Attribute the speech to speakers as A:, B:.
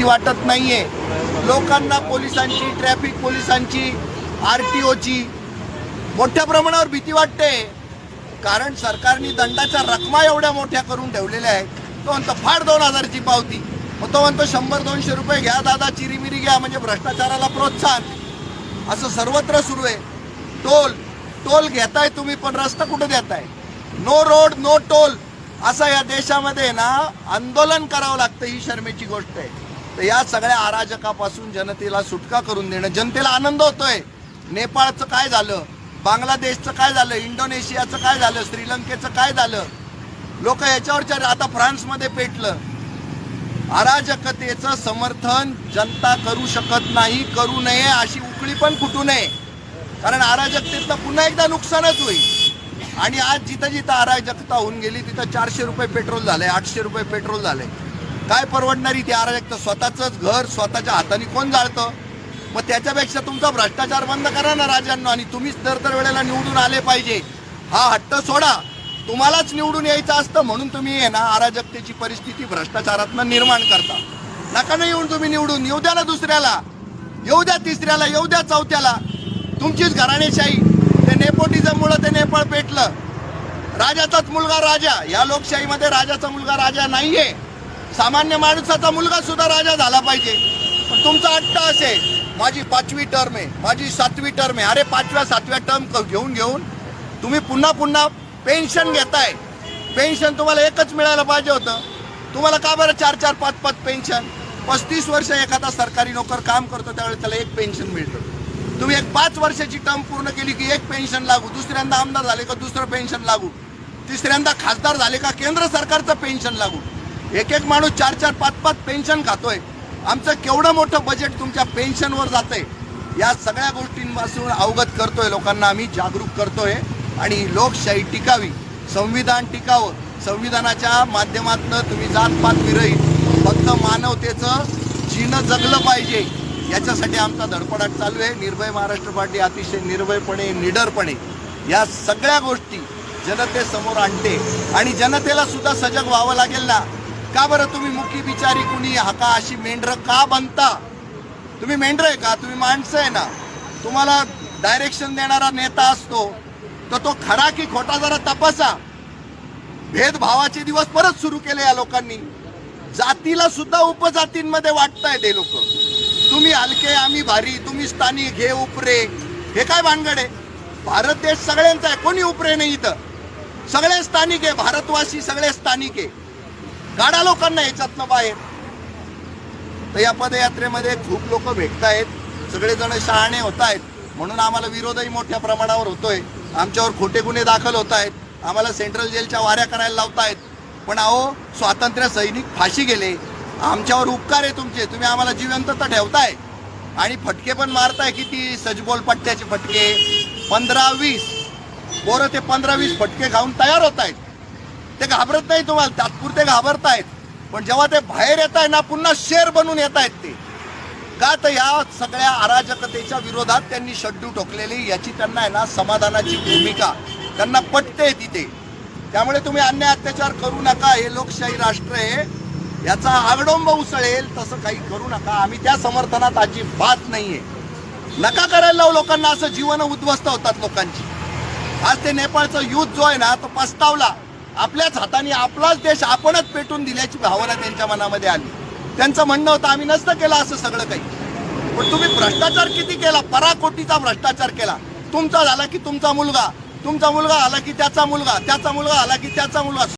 A: भीती वाटत नाहीये. लोकांना पोलिसांची ट्रॅफिक पोलिसांची आर टी ओची मोठ्या प्रमाणावर भीती वाटते. कारण सरकारने दंडाच्या रकमा एवढ्या मोठ्या करून ठेवलेल्या आहेत. तो म्हणतो फाड दोन हजारची पावती. मग तो म्हणतो शंभर दोनशे रुपये घ्या दादा चिरीमिरी घ्या म्हणजे भ्रष्टाचाराला प्रोत्साहन. असं सर्वत्र सुरू आहे. टोल टोल घेताय तुम्ही पण रस्ता कुठं देताय? नो रोड नो टोल असं या देशामध्ये ना आंदोलन करावं लागतं ही शर्मेची गोष्ट आहे. तर या सगळ्या अराजकापासून जनतेला सुटका करून देणं जनतेला आनंद होतोय. नेपाळचं काय झालं? बांगलादेशचं काय झालं? इंडोनेशियाचं काय झालं? श्रीलंकेचं काय झालं? लोक याच्यावरच्या आता फ्रान्समध्ये पेटलं. अराजकतेचं समर्थन जनता करू शकत नाही करू नये अशी उकळी पण फुटू नये. कारण अराजकतेचं पुन्हा एकदा नुकसानच होईल. आणि आज जिथं जिथं अराजकता होऊन गेली तिथं चारशे रुपये पेट्रोल झालंय आठशे रुपये पेट्रोल झालंय. काय परवडणारी ती अराजकता स्वतःचंच घर स्वतःच्या हाताने कोण जाळतं? मग त्याच्यापेक्षा तुमचा भ्रष्टाचार बंद करा ना राजांनो आणि तुम्हीच दर दर वेळेला निवडून आले पाहिजे. हा हट्ट सोडा. तुम्हालाच निवडून यायचं असतं म्हणून तुम्ही आहे ना अराजकतेची परिस्थिती भ्रष्टाचारातनं निर्माण करता. नका नाही येऊन तुम्ही निवडून. येऊ द्या ना दुसऱ्याला. येऊ द्या तिसऱ्याला येऊ द्या चौथ्याला. तुमचीच घराणेशाही. ते नेपोटिझममुळं ते नेपाळ पेटलं. राजाचाच मुलगा राजा. या लोकशाहीमध्ये राजाचा मुलगा राजा नाहीये. सामान्य माणसाचा मुलगा सुद्धा राजा झाला पाहिजे. पण तुमचा अट्ट असेल माझी पाचवी टर्म आहे माझी सातवी टर्म आहे. अरे पाचव्या सातव्या टर्म घेऊन घेऊन तुम्ही पुन्हा पुन्हा पेन्शन घेताय. पेन्शन तुम्हाला एकच मिळायला पाहिजे होतं. तुम्हाला का बरं चार चार पाच पाच पेन्शन पस्तीस वर्ष एखादा सरकारी नोकर काम करतो त्यावेळेस त्याला एक पेन्शन मिळतं. तुम्ही एक पाच वर्षाची टर्म पूर्ण केली की एक पेन्शन लागू. दुसऱ्यांदा आमदार झाले का दुसरं पेन्शन लागू. तिसऱ्यांदा खासदार झाले का केंद्र सरकारचं पेन्शन लागू. एक एक माणूस चार चार पाच पाच पेन्शन खातोय. आमचं केवढं मोठं बजेट तुमच्या पेन्शनवर जाते या सगळ्या गोष्टींपासून अवगत करतोय लोकांना आम्ही जागरूक करतोय. आणि लोकशाही टिकावी संविधान टिकावं. संविधानाच्या माध्यमातून तुम्ही जातपात विरहित फक्त मानवतेचं जीणं जगलं पाहिजे. याच्यासाठी आमचा धडपडाट चालू आहे. निर्भय महाराष्ट्र पार्टी अतिशय निर्भयपणे निडरपणे या सगळ्या गोष्टी जनतेसमोर आणते. आणि जनतेला सुद्धा सजग व्हावं लागेल ना? का बरं तुम्ही मुखी बिचारी कुणी? हाका अशी मेंढरं का बनता? तुम्ही मेंढर आहे का? तुम्ही माणसं आहे ना? तुम्हाला डायरेक्शन देणारा नेता असतो तर तो खरा की खोटा जरा तपासा. भेदभावाचे दिवस परत सुरू केले या लोकांनी. जातीला सुद्धा उपजातींमध्ये वाटताय ते लोक. तुम्ही हलके आम्ही भारी तुम्ही स्थानिक घे उपरे. हे काय भानगड आहे? भारत देश सगळ्यांचा आहे कोणी उपरे नाही इथं. सगळे स्थानिक आहे भारतवासी सगळे स्थानिक आहे. काढा लोकांना याच्यातनं बाहेर. तर या पदयात्रेमध्ये खूप लोक भेटत आहेत सगळेजण शहाणे होत आहेत म्हणून आम्हाला विरोधही मोठ्या प्रमाणावर होतोय. आमच्यावर खोटे गुन्हे दाखल होत आहेत आम्हाला सेंट्रल जेलच्या वाऱ्या करायला लावतायत. पण अहो स्वातंत्र्य सैनिक फाशी गेले. आमच्यावर उपकार आहे तुमचे. तुम्ही आम्हाला जिवंत तर ठेवताय. आणि फटके पण मारताय. किती सजबोल पट्ट्याचे फटके. पंधरा वीस. पोरं ते पंधरा वीस फटके खाऊन तयार होत आहेत ते घाबरत नाही तुम्हाला तात्पुरते घाबरतायत. पण जेव्हा ते बाहेर येत आहे ना पुन्हा शेर बनून येत आहेत ते. का तर या सगळ्या अराजकतेच्या विरोधात त्यांनी शड्डू ठोकलेली याची त्यांना आहे ना समाधानाची भूमिका. त्यांना पटते तिथे. त्यामुळे तुम्ही अन्याय अत्याचार करू नका हे लोकशाही राष्ट्र आहे. याचा आगडोंब उसळेल तसं काही करू नका. आम्ही त्या समर्थनात अजिबात नाहीये. नका करायला लोकांना असं जीवन उद्ध्वस्त होतात लोकांची. आज ते नेपाळचं युद्ध जो आहे ना तो पस्तावला. आपल्याच हाताने आपलाच देश आपणच पेटून दिल्याची भावना त्यांच्या मनामध्ये आली. त्यांचं म्हणणं होतं आम्ही नसतं केलं असं सगळं काही. पण तुम्ही भ्रष्टाचार किती केला? पराकोटीचा भ्रष्टाचार केला. तुमचा झाला की तुमचा मुलगा. तुमचा मुलगा आला की त्याचा मुलगा. त्याचा मुलगा आला की त्याचा मुलगा.